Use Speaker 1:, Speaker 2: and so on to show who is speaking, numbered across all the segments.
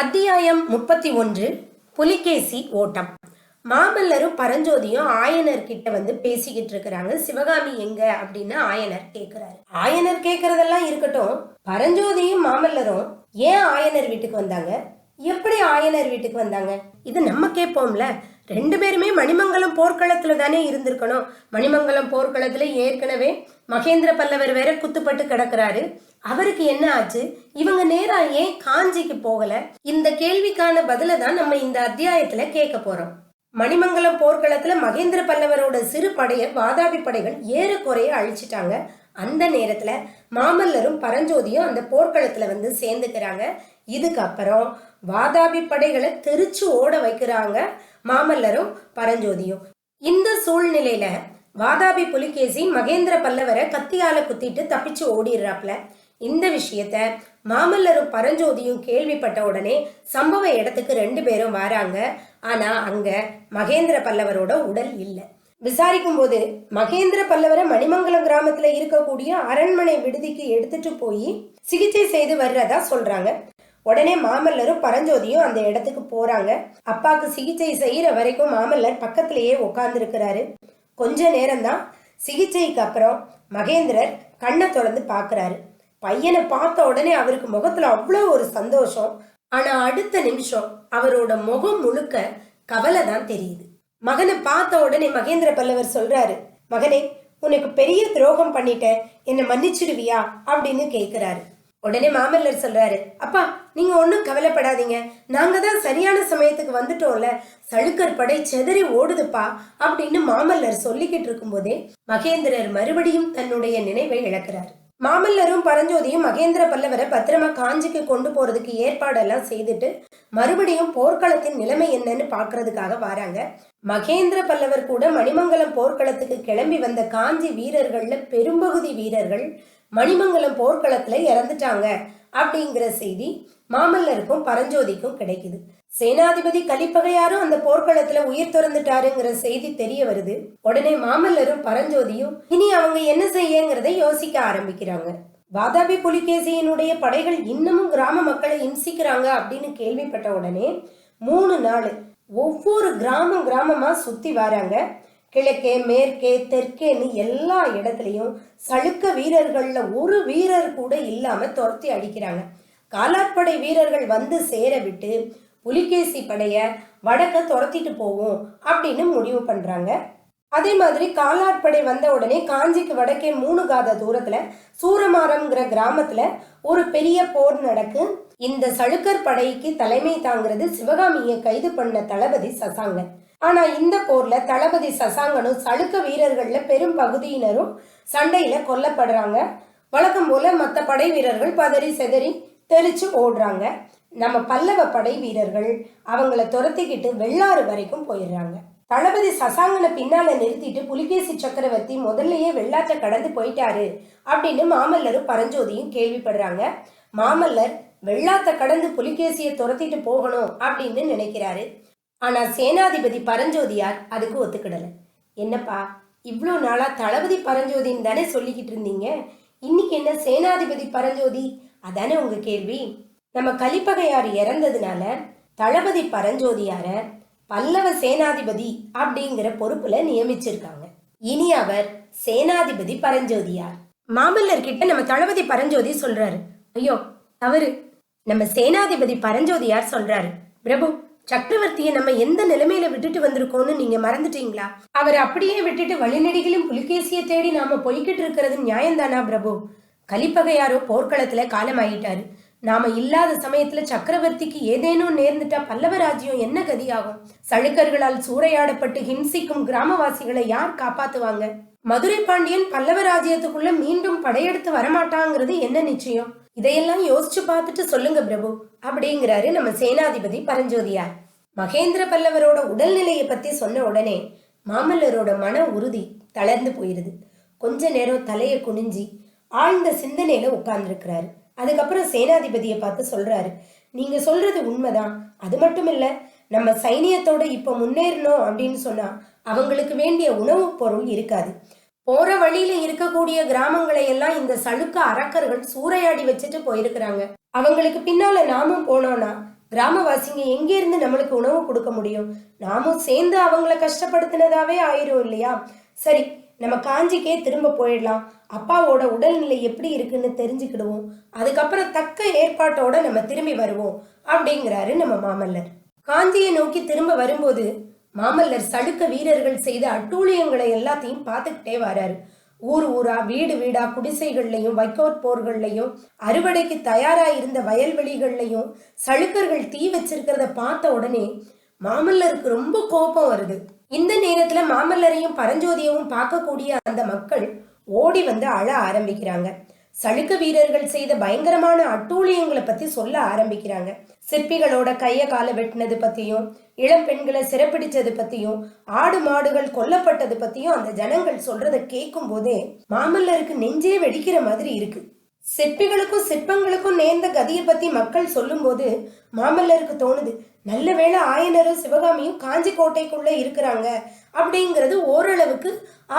Speaker 1: அத்தியாயம் முப்பத்தி ஒன்று புலிகேசி ஓட்டம். மாமல்லரும் பரஞ்சோதியும் ஆயனர் கிட்ட வந்து பேசிக்கிட்டு இருக்கிறாங்க. சிவகாமி எங்க அப்படின்னு ஆயனர் கேக்குறாரு. ஆயனர் கேக்குறதெல்லாம் இருக்கட்டும் பரஞ்சோதியும் மாமல்லரும் ஏன் ஆயனர் வீட்டுக்கு வந்தாங்க? எப்படி ஆயனர் வீட்டுக்கு வந்தாங்க? இது நம்ம கேட்போம்ல ரெண்டு பேருமே மணிமங்கலம் போர்க்களத்துல தானே இருந்திருக்கணும். மணிமங்கலம் போர்க்களத்துல ஏற்கனவே மகேந்திர பல்லவர் வேற குத்துப்பட்டு கிடக்குறாரு. அவருக்கு என்ன ஆச்சு? இவங்க நேரா ஏன் காஞ்சிக்கு போகல? இந்த கேள்விக்கான பதில தான் நம்ம இந்த அத்தியாயத்துல கேட்க போறோம். மணிமங்கலம் போர்க்களத்துல மகேந்திர பல்லவரோட சிறு படைய வாதாபி படைகள் ஏறக்குறைய அழிச்சிட்டாங்க. அந்த நேரத்துல மாமல்லரும் பரஞ்சோதியும் அந்த போர்க்களத்துல வந்து சேர்ந்துக்கிறாங்க. இதுக்கப்புறம் வாதாபி படைகளை தெரிச்சு ஓட வைக்கிறாங்க மாமல்லரும் பரஞ்சோதியும். இந்த சூழ்நிலையில வாதாபி புலிகேசி மகேந்திர பல்லவரை கத்தியால குத்திட்டு தப்பிச்சு ஓடிடுறாப்ல இந்த விஷயத்த மாமல்லரும் பரஞ்சோதியும் கேள்விப்பட்ட உடனே சம்பவ இடத்துக்கு ரெண்டு பேரும் வராங்க. ஆனா அங்க மகேந்திர பல்லவரோட உடல் இல்லை. விசாரிக்கும் போது மகேந்திர பல்லவரை மணிமங்கலம் கிராமத்துல இருக்கக்கூடிய அரண்மனை விடுதிக்கு எடுத்துட்டு போய் சிகிச்சை செய்து வர்றதா சொல்றாங்க. உடனே மாமல்லரும் பரஞ்சோதியும் அந்த இடத்துக்கு போறாங்க. அப்பாக்கு சிகிச்சை செய்யற வரைக்கும் மாமல்லர் பக்கத்திலேயே உட்கார்ந்துருக்கிறாரு. கொஞ்ச நேரம்தான் சிகிச்சைக்கு அப்புறம் மகேந்திரர் கண்ணை திறந்து பார்க்குறாரு. பையனை பார்த்த உடனே அவருக்கு முகத்துல அவ்வளோ ஒரு சந்தோஷம். ஆனா அடுத்த நிமிஷம் அவரோட முகம் முழுக்க கவலை தான் தெரியுது. மகனை பார்த்த உடனே மகேந்திர பல்லவர் சொல்றாரு மகனே உனக்கு பெரிய துரோகம் பண்ணிட்டேன் என்னை மன்னிச்சிடுவியா? அப்படின்னு கேக்குறாரு. உடனே மாமல்லர் சொல்றாரு அப்பா நீங்க ஒன்றும் கவலைப்படாதீங்க. நாங்க தான் சரியான சமயத்துக்கு வந்துட்டோம்ல. சளுக்கர் படை செதறி ஓடுதுப்பா அப்படின்னு மாமல்லர் சொல்லிக்கிட்டு இருக்கும்போதே மகேந்திரர் மறுபடியும் தன்னுடைய நினைவை இழக்கிறார். மாமல்லரும் பரஞ்சோதியும் மகேந்திர பல்லவரை பத்திரமா காஞ்சிக்கு கொண்டு போறதுக்கு ஏற்பாடெல்லாம் செய்துட்டு மறுபடியும் போர்க்களத்தின் நிலைமை என்னன்னு பாக்குறதுக்காக வராங்க. மகேந்திர பல்லவர் கூட மணிமங்கலம் போர்க்களத்துக்கு கிளம்பி வந்த காஞ்சி வீரர்கள்ல பெரும்பகுதி வீரர்கள் மணிமங்கலம் போர்க்களத்துல இறந்துட்டாங்க அப்படிங்கிற செய்தி மாமல்லருக்கும் பரஞ்சோதிக்கும் கிடைக்குது. சேனாதிபதி கலிப்பகையாரும் அந்த போர்க்களத்துல உயிர் துறந்துட்டாருங்கிற செய்தி தெரிய வருது. உடனே மாமல்லரும் பரஞ்சோதியும் இனி அவங்க என்ன செய்யங்கிறதை யோசிக்க ஆரம்பிக்கிறாங்க. வாதாபி புலிகேசியினுடைய படைகள் இன்னமும் கிராம மக்களை இம்சிக்கிறாங்க அப்படின்னு கேள்விப்பட்ட உடனே மூணு நாள் ஒவ்வொரு கிராமம் கிராமமா சுத்தி வராங்க. கிழக்கே மேற்கே தெற்கேன்னு எல்லா இடத்துலையும் சளுக்க வீரர்கள்ல ஒரு வீரர் கூட இல்லாம துரத்தி அடிக்கிறாங்க. காலாட்படை வீரர்கள் வந்து சேர விட்டு புலிகேசி படைய வடக்க துரத்திட்டு போவோம் அப்படின்னு முடிவு பண்றாங்க. அதே மாதிரி காலாட்படை வந்த உடனே காஞ்சிக்கு வடக்கே மூணு காத தூரத்துல சூரமாரம்ங்கிற கிராமத்துல ஒரு பெரிய போர் நடக்கு. இந்த சளுக்கர் படைக்கு தலைமை தாங்கிறது சிவகாமியை கைது பண்ண தளபதி சசாங்கன். ஆனா இந்த போர்ல தளபதி சசாங்கனும் சளுக்க வீரர்கள்ல பெரும் பகுதியினரும் சண்டையில கொல்லப்படுறாங்க. வழக்கம் போல மற்ற படை வீரர்கள் பதறி செதறி தெளிச்சு ஓடுறாங்க. நம்ம பல்லவ படை வீரர்கள் அவங்கள துரத்திக்கிட்டு வெள்ளாறு வரைக்கும் போயிடுறாங்க. தளபதி சசாங்கனை பின்னால நிறுத்திட்டு புலிகேசி சக்கரவர்த்தி முதல்லயே வெள்ளாற்ற கடந்து போயிட்டாரு அப்படின்னு மாமல்லரும் பரஞ்சோதியும் கேள்விப்படுறாங்க. மாமல்லர் வெள்ளாத்த கடந்து புலிகேசியை துரத்திட்டு போகணும் அப்படின்னு நினைக்கிறாரு. ஆனா சேனாதிபதி பரஞ்சோதியார் அதுக்கு ஒத்துக்கிடல. என்னப்பா இவ்வளோ நாளா தளபதி பரஞ்சோதின்னு தானே சொல்லிக்கிட்டு இருந்தீங்க? இன்னைக்கு என்ன சேனாதிபதி பரஞ்சோதி? அதானே உங்க கேள்வி. நம்ம கலிப்பகையார் இறந்ததுனால தளபதி பரஞ்சோதியார பல்லவ சேனாதிபதி அப்படிங்கிற பொறுப்புல நியமிச்சிருக்காங்க. இனி அவர் சேனாதிபதி பரஞ்சோதியார். மாமல்லர் கிட்ட நம்ம தளபதி பரஞ்சோதி சொல்றாரு. ஐயோ தவறு. நம்ம சேனாதிபதி பரஞ்சோதியார் சொல்றாரு. பிரபு சக்கரவர்த்தியை நம்ம எந்த நிலைமையில விட்டுட்டு வந்திருக்கோம்னு நீங்க மறந்துட்டீங்களா? அவர் அப்படியே விட்டுட்டு வழிநடிகளும் புலிகேசியை தேடி நாம போய்கிட்டு இருக்கிறது நியாயம்தானா பிரபு? கலிப்பகையாரோ போர்க்களத்துல காலமாயிட்டாரு. நாம இல்லாத சமயத்துல சக்கரவர்த்திக்கு ஏதேனும் நேர்ந்துட்டா பல்லவ ராஜ்யம் என்ன கதியாகும்? சழுக்கர்களால் சூறையாடப்பட்டு ஹிம்சிக்கும் கிராமவாசிகளை யார் காப்பாத்துவாங்க? மதுரை பாண்டியன் பல்லவ ராஜ்யத்துக்குள்ள மீண்டும் படையெடுத்து வரமாட்டாங்கிறது என்ன நிச்சயம்? இதையெல்லாம் யோசிச்சு பார்த்துட்டு சொல்லுங்க பிரபு. அப்படிங்கிறாரு நம்ம சேனாதிபதி பரஞ்சோதியார். மகேந்திர பல்லவரோட உடல்நிலையை பத்தி சொன்ன உடனே மாமல்லரோட மன உறுதி தளர்ந்து போயிருது. கொஞ்ச நேரம் தலையை குனிஞ்சி ஆழ்ந்த சிந்தனையில உட்கார்ந்துருக்கிறாரு. அதுக்கப்புறம் சேனாதிபதியை பார்த்து சொல்றாரு. நீங்க சொல்றது உண்மைதான். அது மட்டும் இல்ல நம்ம சைனியத்தோட இப்ப முன்னேறணும் அப்படின்னு சொன்னா அவங்களுக்கு வேண்டிய உணவுப் பொருள் இருக்காது. போற வழியில இருக்கக்கூடிய கிராமங்களை எல்லாம் இந்த சளுக்க அரக்கர்கள் சூறையாடி வச்சுட்டு போயிருக்கிறாங்க. அவங்களுக்கு பின்னால நாமும் போனோம்னா கிராமவாசிங்க எங்க இருந்து நம்மளுக்கு உணவு கொடுக்க முடியும்? நாமும் சேர்ந்து அவங்கள கஷ்டப்படுத்தினதாவே ஆயிரும் இல்லையா? சரி நம்ம காஞ்சிக்கே திரும்ப போயிடலாம். அப்பாவோட உடல்நிலை எப்படி இருக்குன்னு தெரிஞ்சுக்கிடுவோம். அதுக்கப்புறம் தக்க ஏற்பாட்டோட நம்ம திரும்பி வருவோம் அப்படிங்கிறாரு நம்ம மாமல்லர். காஞ்சியை நோக்கி திரும்ப வரும்போது மாமல்லர் சடுக்க வீரர்கள் செய்த அட்டூழியங்களை எல்லாத்தையும் பார்த்துக்கிட்டே வராரு. ஊர் ஊரா வீடு வீடா குடிசைகள்லையும் வைக்கோற் போர்கள்லையும் அறுவடைக்கு தயாரா இருந்த வயல்வெளிகள்லையும் சளுக்கர்கள் தீ வச்சிருக்கிறத பார்த்த உடனே மாமல்லருக்கு ரொம்ப கோபம் வருது. இந்த நேரத்துல மாமல்லரையும் பரஞ்சோதியவும் பார்க்கக்கூடிய அந்த மக்கள் ஓடி வந்து அழ ஆரம்பிக்கிறாங்க. சளுக்க வீரர்கள் செய்த பயங்கரமான அட்டூழியங்களை பத்தி சொல்ல ஆரம்பிக்கிறாங்க. சிற்பிகளோட கைய காலை வெட்டினது பத்தியும் இளம் பெண்களை சிறப்பிடிச்சது பத்தியும் ஆடு மாடுகள் கொல்லப்பட்டது பத்தியும் அந்த ஜனங்கள் சொல்றதை கேட்கும் போதே மாமல்லருக்கு நெஞ்சே வெடிக்கிற மாதிரி இருக்கு. சிற்பிகளுக்கும் சிற்பங்களுக்கும் நேர்ந்த கதியை பத்தி மக்கள் சொல்லும்போது மாமல்லருக்கு தோணுது நல்ல வேளை ஆயனரும் சிவகாமியும் காஞ்சி கோட்டைக்குள்ளே இருக்கிறாங்க அப்படிங்கிறது ஓரளவுக்கு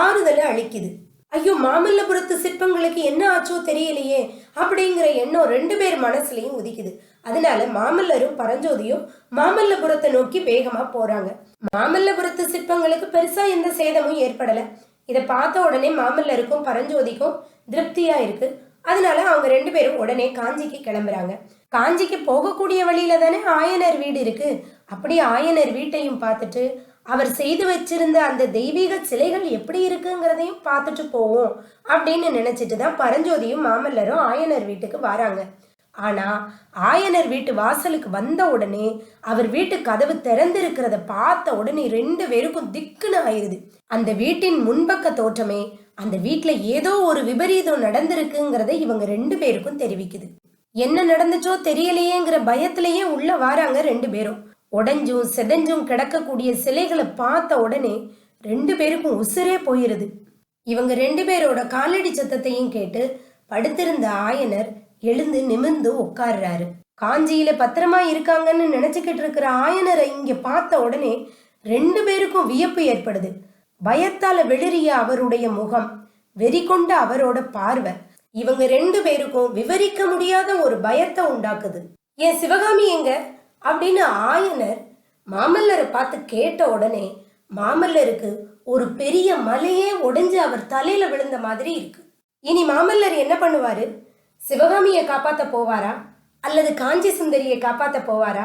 Speaker 1: ஆறுதலை அளிக்குது. ஐயோ மாமல்லபுரத்து சிற்பங்களுக்கு என்ன ஆச்சோ தெரியலையே அப்படிங்கிற எண்ணம் ரெண்டு பேர் மனசுலையும் உதிக்குது. அதனால மாமல்லரும் பரஞ்சோதியும் மாமல்லபுரத்தை நோக்கி வேகமா போறாங்க. மாமல்லபுரத்து சிற்பங்களுக்கு பெருசா எந்த சேதமும் ஏற்படல. இதை பார்த்த உடனே மாமல்லருக்கும் பரஞ்சோதிக்கும் திருப்தியா இருக்கு. அதனால அவங்க ரெண்டு பேரும் உடனே காஞ்சிக்கு கிளம்புறாங்க. காஞ்சிக்கு போகக்கூடிய வழியில தானே ஆயனர் வீடு இருக்கு. அப்படி ஆயனர் வீட்டையும் பார்த்துட்டு அவர் செய்து வச்சிருந்த அந்த தெய்வீக சிலைகள் எப்படி இருக்குங்கிறதையும் பார்த்துட்டு போவோம் அப்படின்னு நினைச்சிட்டு தான் பரஞ்சோதியும் மாமல்லரும் ஆயனர் வீட்டுக்கு வராங்க. ஆனா ஆயனர் வீட்டு வாசலுக்கு வந்த உடனே அவர் வீட்டு கதவு திறந்திருக்கிறத பார்த்த உடனே ரெண்டு பேருக்கும் திக்குன்னு ஆயிருது. அந்த வீட்டின் முன்பக்க தோற்றமே அந்த வீட்டில் ஏதோ ஒரு விபரீதம் நடந்திருக்குங்கிறத இவங்க ரெண்டு பேருக்கும் தெரிவிக்குது. என்ன நடந்துச்சோ தெரியலையேங்கிற பயத்திலேயே உள்ள வாராங்க ரெண்டு பேரும். உடஞ்சும் செதஞ்சும் கிடக்கக்கூடிய சிலைகளை பார்த்த உடனே ரெண்டு பேருக்கும் உசுரே போயிருது. இவங்க ரெண்டு பேரோட காலடி சத்தத்தையும் கேட்டு படுத்திருந்த ஆயனர் எழுந்து நிமிர்ந்து உட்கார்றாரு. காஞ்சியில பத்திரமா இருக்காங்கன்னு நினைச்சுக்கிட்டு இருக்கிற ஆயனரை இங்க பார்த்த உடனே ரெண்டு பேருக்கும் வியப்பு ஏற்படுது. பயத்தால வெளிரிய அவருடைய முகம் வெறி கொண்ட அவரோட பார்வை. இவங்க ரெண்டு பேருக்கும் விவரிக்க முடியாத ஒரு பயத்தை உண்டாக்குது. என் சிவகாமி எங்க? அப்படின்னு ஆயனர் மாமல்லரை பார்த்து கேட்ட உடனே மாமல்லருக்கு ஒரு பெரிய மலையே உடைஞ்சு அவர் தலையில விழுந்த மாதிரி இருக்கு. இனி மாமல்லர் என்ன பண்ணுவாரு? சிவகாமியை காப்பாத்த போவாரா? அல்லது காஞ்சி சுந்தரியை காப்பாத்த போவாரா?